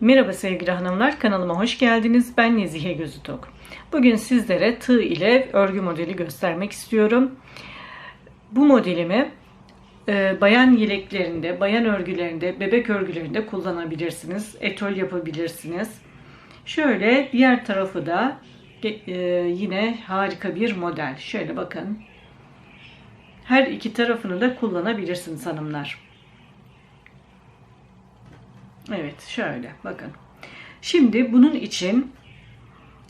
Merhaba sevgili hanımlar, kanalıma hoş geldiniz. Ben Nezihe Gözütok. Bugün sizlere tığ ile örgü modeli göstermek istiyorum. Bu modelimi e, bayan yeleklerinde, bayan örgülerinde, bebek örgülerinde kullanabilirsiniz. Etol yapabilirsiniz. Şöyle diğer tarafı da e, yine harika bir model. Şöyle bakın. Her iki tarafını da kullanabilirsiniz hanımlar. Evet şöyle bakın. Şimdi bunun için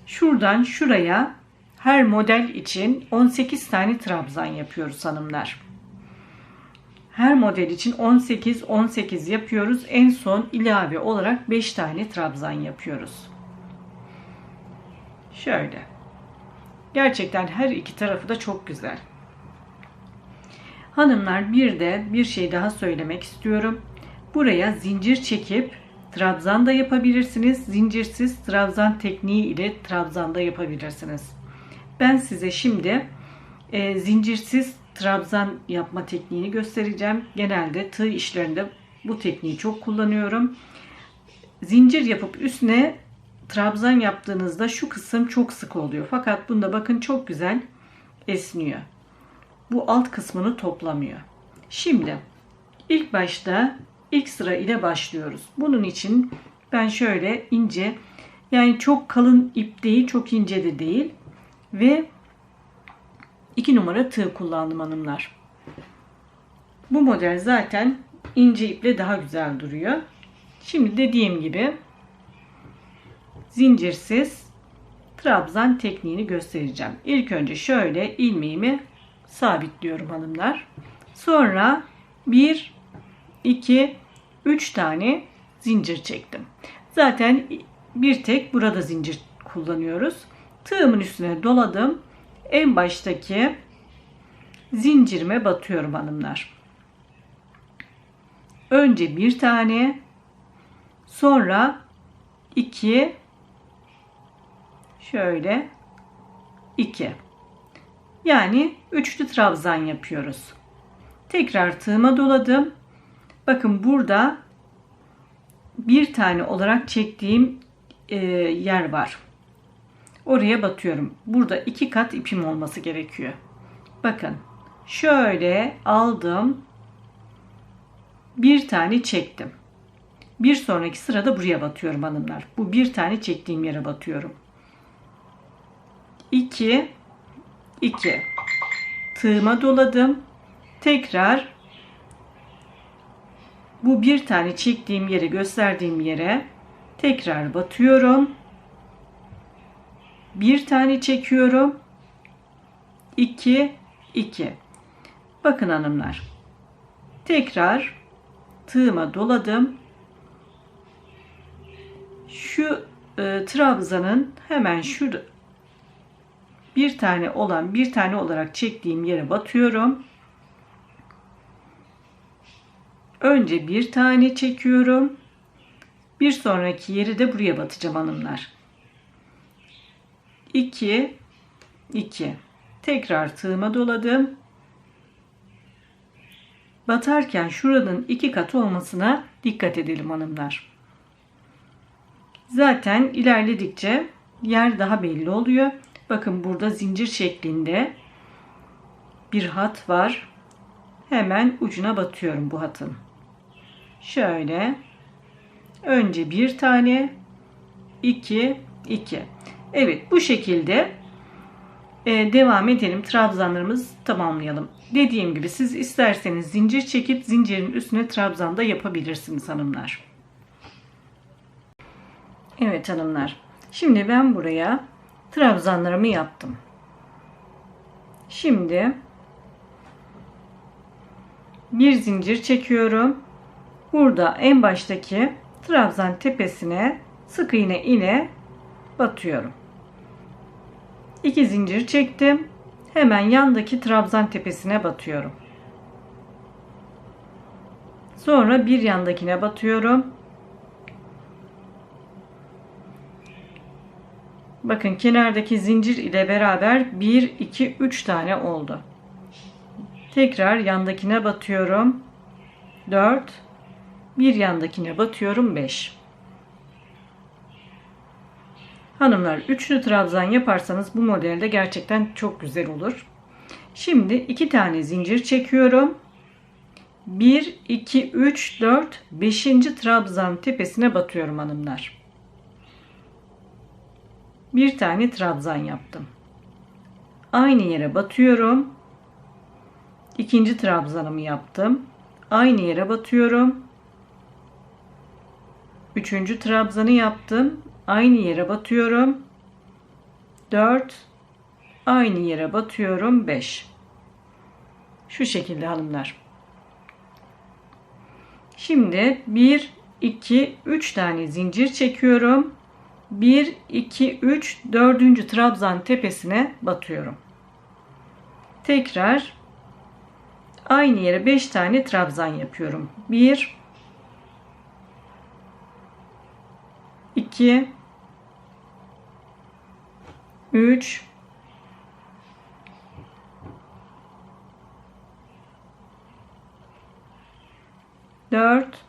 şuradan şuraya her model için 18 tane trabzan yapıyoruz hanımlar. Her model için 18 18 yapıyoruz. En son ilave olarak 5 tane trabzan yapıyoruz. Şöyle. Gerçekten her iki tarafı da çok güzel. Hanımlar bir de bir şey daha söylemek istiyorum. Buraya zincir çekip trabzan da yapabilirsiniz. Zincirsiz trabzan tekniği ile trabzan da yapabilirsiniz. Ben size şimdi e, zincirsiz trabzan yapma tekniğini göstereceğim. Genelde tığ işlerinde bu tekniği çok kullanıyorum. Zincir yapıp üstüne trabzan yaptığınızda şu kısım çok sık oluyor. Fakat bunda bakın çok güzel esniyor. Bu alt kısmını toplamıyor. Şimdi ilk başta ilk sıra ile başlıyoruz. Bunun için ben şöyle ince yani çok kalın ip değil çok ince de değil ve 2 numara tığ kullandım hanımlar. Bu model zaten ince iple daha güzel duruyor. Şimdi dediğim gibi zincirsiz trabzan tekniğini göstereceğim. İlk önce şöyle ilmeğimi sabitliyorum hanımlar. Sonra 1 2 3 tane zincir çektim. Zaten bir tek burada zincir kullanıyoruz. Tığımın üstüne doladım. En baştaki zincirime batıyorum hanımlar. Önce bir tane, sonra iki, şöyle iki. Yani üçlü trabzan yapıyoruz. Tekrar tığıma doladım. Bakın burada bir tane olarak çektiğim e, yer var. Oraya batıyorum. Burada iki kat ipim olması gerekiyor. Bakın şöyle aldım. Bir tane çektim. Bir sonraki sırada buraya batıyorum hanımlar. Bu bir tane çektiğim yere batıyorum. 2 2 tığıma doladım. Tekrar bu bir tane çektiğim yere gösterdiğim yere tekrar batıyorum. Bir tane çekiyorum. 2 2 Bakın hanımlar. Tekrar tığıma doladım. Şu e, trabzanın hemen şu bir tane olan bir tane olarak çektiğim yere batıyorum. Önce bir tane çekiyorum. Bir sonraki yeri de buraya batacağım hanımlar. 2 2 tekrar tığıma doladım. Batarken şuranın iki katı olmasına dikkat edelim hanımlar. Zaten ilerledikçe yer daha belli oluyor. Bakın burada zincir şeklinde bir hat var. Hemen ucuna batıyorum bu hatın. Şöyle önce bir tane 2 2 Evet bu şekilde e, devam edelim. Trabzanlarımızı tamamlayalım. Dediğim gibi siz isterseniz zincir çekip zincirin üstüne trabzan da yapabilirsiniz hanımlar. Evet hanımlar. Şimdi ben buraya trabzanlarımı yaptım. Şimdi bir zincir çekiyorum. Burada en baştaki trabzan tepesine sık iğne ile batıyorum. 2 zincir çektim. Hemen yandaki trabzan tepesine batıyorum. Sonra bir yandakine batıyorum. Bakın kenardaki zincir ile beraber 1 2 3 tane oldu. Tekrar yandakine batıyorum. 4 bir yandakine batıyorum 5. Hanımlar üçlü trabzan yaparsanız bu modelde gerçekten çok güzel olur. Şimdi iki tane zincir çekiyorum. 1, 2, 3, 4, 5. trabzan tepesine batıyorum hanımlar. Bir tane trabzan yaptım. Aynı yere batıyorum. İkinci trabzanımı yaptım. Aynı yere batıyorum. Üçüncü trabzanı yaptım. Aynı yere batıyorum. 4 aynı yere batıyorum 5 şu şekilde hanımlar şimdi 1 2 3 tane zincir çekiyorum 1 2 3 4. trabzan tepesine batıyorum tekrar aynı yere 5 tane trabzan yapıyorum 1 2 3 4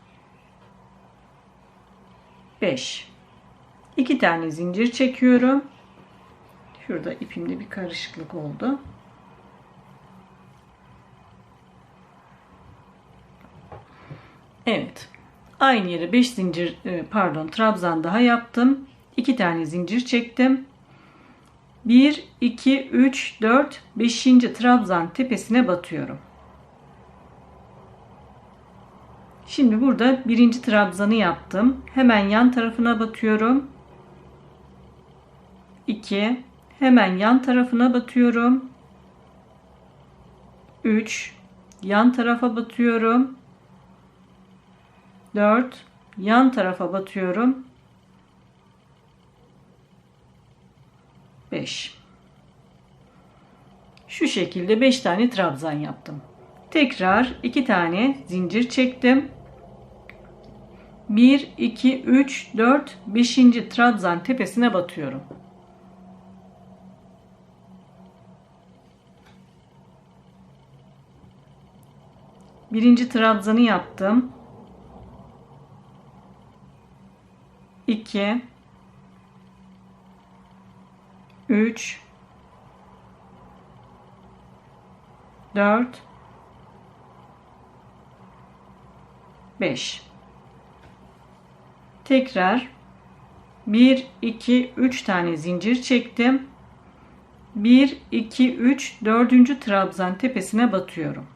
5 2 tane zincir çekiyorum. Şurada ipimde bir karışıklık oldu. Evet. Aynı yere 5 zincir e, pardon trabzan daha yaptım. 2 tane zincir çektim. 1 2 3 4 5. trabzan tepesine batıyorum. Şimdi burada birinci trabzanı yaptım. Hemen yan tarafına batıyorum. 2 hemen yan tarafına batıyorum. 3 yan tarafa batıyorum. 4 yan tarafa batıyorum. 5 şu şekilde 5 tane trabzan yaptım. Tekrar 2 tane zincir çektim. 1 2 3 4 5. trabzan tepesine batıyorum. Birinci trabzanı yaptım. 2 3 4 5 tekrar 1 2 3 tane zincir çektim 1 2 3 4. trabzan tepesine batıyorum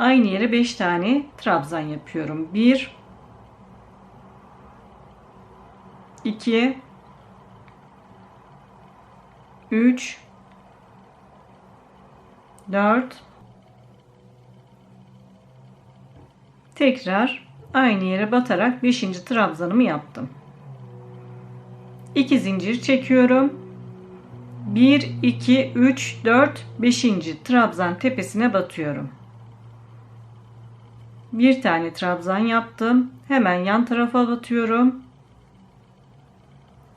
aynı yere 5 tane trabzan yapıyorum 1 2 3 4 tekrar aynı yere batarak 5. trabzanımı yaptım. 2 zincir çekiyorum. 1 2 3 4 5. trabzan tepesine batıyorum. Bir tane trabzan yaptım. Hemen yan tarafa batıyorum.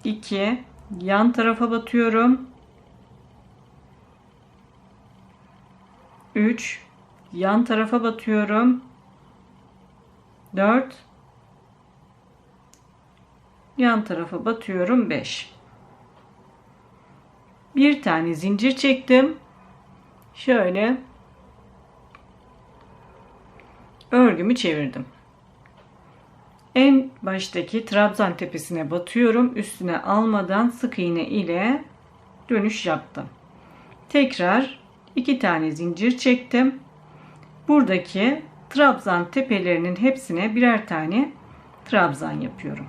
2 yan tarafa batıyorum. 3 yan tarafa batıyorum. 4 yan tarafa batıyorum 5 bir tane zincir çektim şöyle örgümü çevirdim. En baştaki trabzan tepesine batıyorum. Üstüne almadan sık iğne ile dönüş yaptım. Tekrar iki tane zincir çektim. Buradaki trabzan tepelerinin hepsine birer tane trabzan yapıyorum.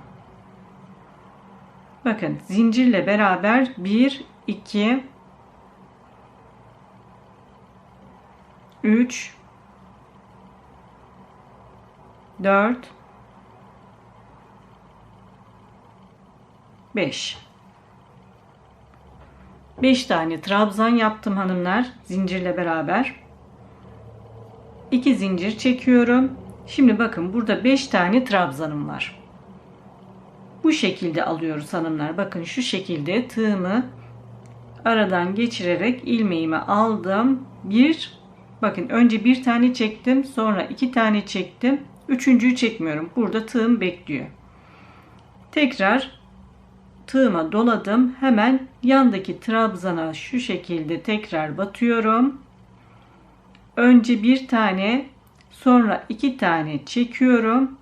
Bakın zincirle beraber 1 2 3 4 5 5 tane trabzan yaptım hanımlar zincirle beraber. 2 zincir çekiyorum. Şimdi bakın burada 5 tane trabzanım var. Bu şekilde alıyoruz hanımlar. Bakın şu şekilde tığımı aradan geçirerek ilmeğimi aldım. Bir bakın önce bir tane çektim, sonra iki tane çektim. Üçüncüyü çekmiyorum. Burada tığım bekliyor. Tekrar tığıma doladım. Hemen yandaki trabzana şu şekilde tekrar batıyorum. Önce bir tane sonra iki tane çekiyorum.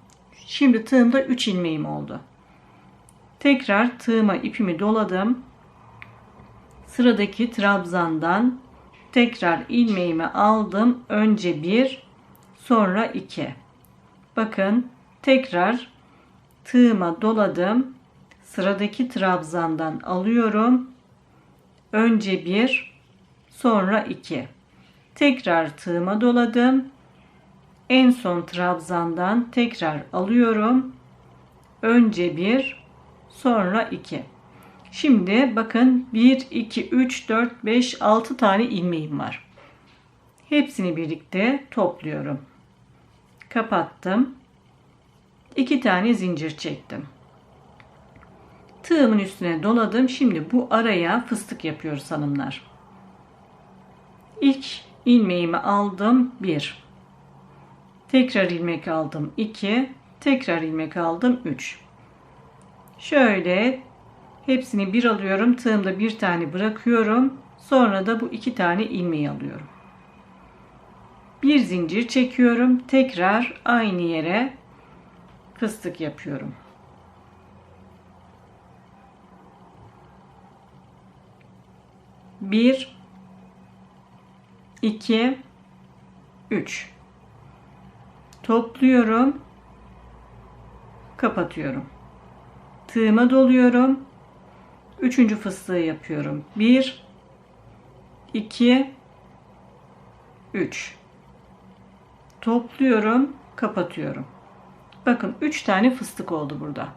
Şimdi tığımda 3 ilmeğim oldu. Tekrar tığıma ipimi doladım. Sıradaki trabzandan tekrar ilmeğimi aldım. Önce bir, sonra iki. Bakın tekrar tığıma doladım. Sıradaki trabzandan alıyorum. Önce bir, sonra iki. Tekrar tığıma doladım. En son trabzandan tekrar alıyorum. Önce bir, sonra iki. Şimdi bakın 1, 2, 3, 4, 5, 6 tane ilmeğim var. Hepsini birlikte topluyorum. Kapattım. 2 tane zincir çektim. Tığımın üstüne doladım. Şimdi bu araya fıstık yapıyoruz hanımlar. İlk ilmeğimi aldım 1. Tekrar ilmek aldım 2. Tekrar ilmek aldım 3. Şöyle hepsini bir alıyorum. Tığımda bir tane bırakıyorum. Sonra da bu iki tane ilmeği alıyorum. Bir zincir çekiyorum. Tekrar aynı yere fıstık yapıyorum. Bir, iki, üç. Topluyorum. Kapatıyorum. Tığıma doluyorum. Üçüncü fıstığı yapıyorum. Bir, iki, üç. Topluyorum. Kapatıyorum. Bakın 3 tane fıstık oldu burada.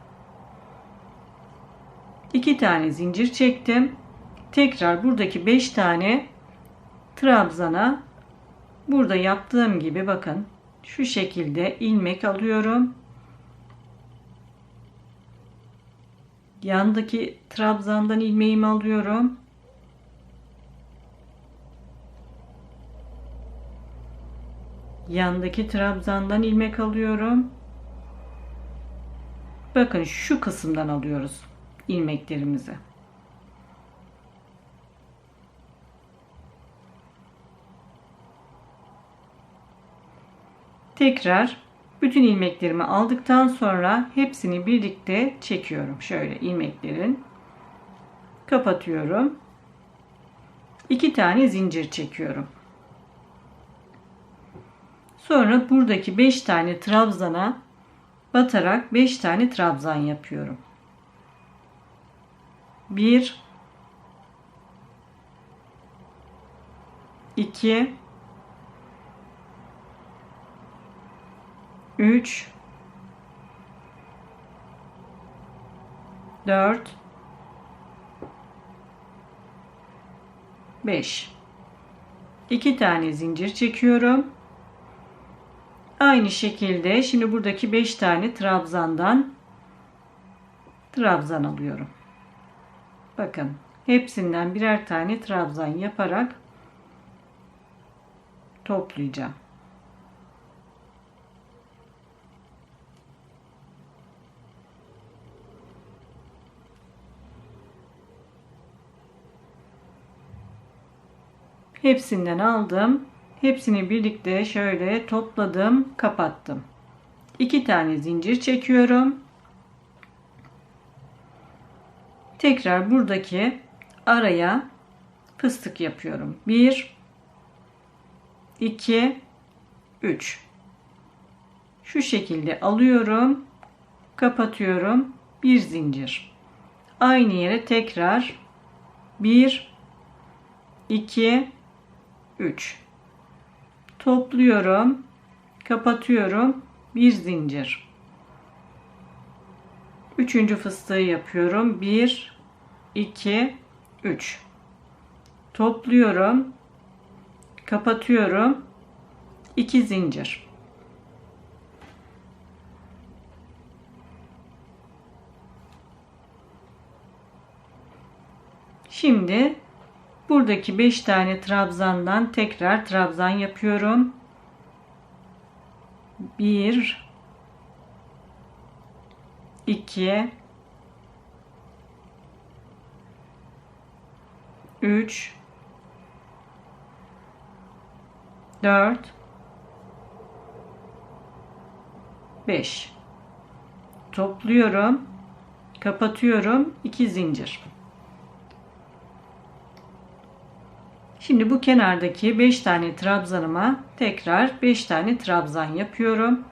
2 tane zincir çektim. Tekrar buradaki 5 tane trabzana burada yaptığım gibi bakın şu şekilde ilmek alıyorum. Yandaki trabzandan ilmeğimi alıyorum. Yandaki trabzandan ilmek alıyorum. Bakın şu kısımdan alıyoruz ilmeklerimizi. Tekrar bütün ilmeklerimi aldıktan sonra hepsini birlikte çekiyorum. Şöyle ilmeklerin kapatıyorum. İki tane zincir çekiyorum. Sonra buradaki 5 tane trabzana batarak 5 tane trabzan yapıyorum. 1 2 3 4 5 2 tane zincir çekiyorum. Aynı şekilde şimdi buradaki 5 tane trabzandan trabzan alıyorum. Bakın hepsinden birer tane trabzan yaparak toplayacağım. Hepsinden aldım. Hepsini birlikte şöyle topladım, kapattım. İki tane zincir çekiyorum. Tekrar buradaki araya fıstık yapıyorum. 1 2 3 Şu şekilde alıyorum, kapatıyorum. Bir zincir. Aynı yere tekrar 1 2 3 topluyorum kapatıyorum. Bir zincir. Üçüncü fıstığı yapıyorum. 1 2 3 topluyorum kapatıyorum. 2 zincir. Şimdi Buradaki 5 tane trabzandan tekrar trabzan yapıyorum. 1 2 3 4 5 topluyorum kapatıyorum. 2 zincir şimdi bu kenardaki 5 tane trabzanıma tekrar 5 tane trabzan yapıyorum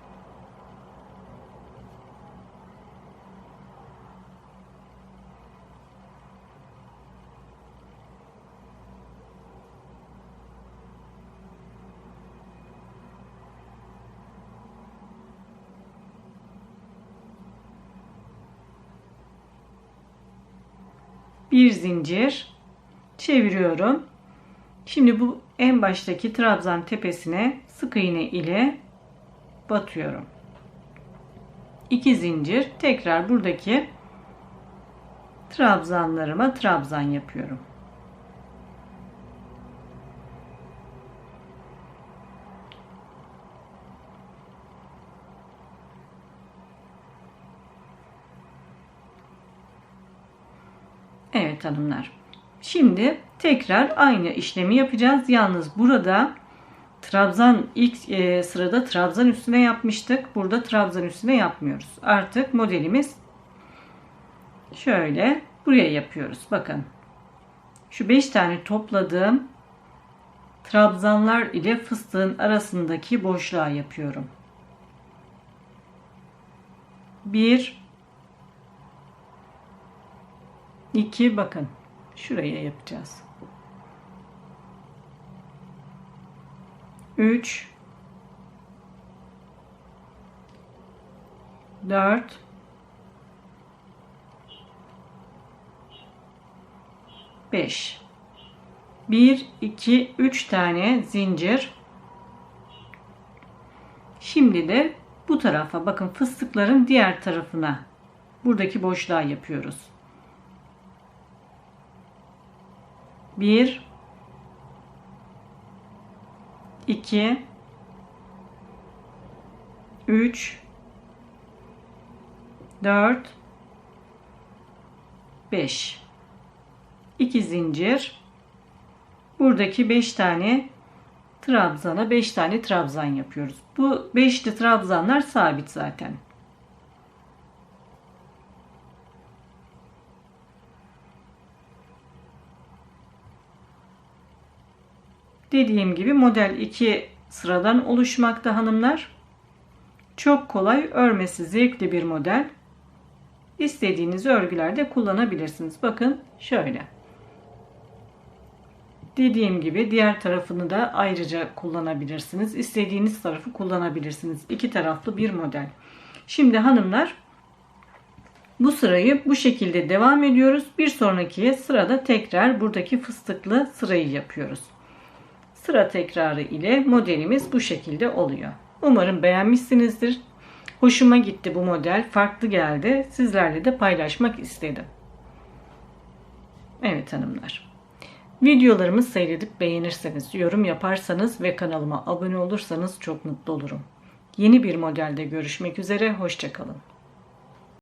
bir zincir çeviriyorum. Şimdi bu en baştaki trabzan tepesine sık iğne ile batıyorum. 2 zincir tekrar buradaki trabzanlarıma trabzan yapıyorum. Evet hanımlar. Şimdi tekrar aynı işlemi yapacağız. Yalnız burada trabzan ilk e, sırada trabzan üstüne yapmıştık. Burada trabzan üstüne yapmıyoruz. Artık modelimiz şöyle buraya yapıyoruz. Bakın. Şu 5 tane topladığım trabzanlar ile fıstığın arasındaki boşluğa yapıyorum. 1 2 bakın şuraya yapacağız. 3 4 5 1 2 3 tane zincir. Şimdi de bu tarafa bakın fıstıkların diğer tarafına. Buradaki boşluğa yapıyoruz 1 2 3 4 5 2 zincir. Buradaki 5 tane trabzana 5 tane trabzan yapıyoruz. Bu 5'li trabzanlar sabit zaten. Dediğim gibi model 2 sıradan oluşmakta hanımlar. Çok kolay, örmesi zevkli bir model. İstediğiniz örgülerde kullanabilirsiniz. Bakın şöyle. Dediğim gibi diğer tarafını da ayrıca kullanabilirsiniz. İstediğiniz tarafı kullanabilirsiniz. İki taraflı bir model. Şimdi hanımlar bu sırayı bu şekilde devam ediyoruz. Bir sonraki sırada tekrar buradaki fıstıklı sırayı yapıyoruz. Sıra tekrarı ile modelimiz bu şekilde oluyor. Umarım beğenmişsinizdir. Hoşuma gitti bu model. Farklı geldi. Sizlerle de paylaşmak istedim. Evet hanımlar. Videolarımı seyredip beğenirseniz, yorum yaparsanız ve kanalıma abone olursanız çok mutlu olurum. Yeni bir modelde görüşmek üzere. Hoşçakalın.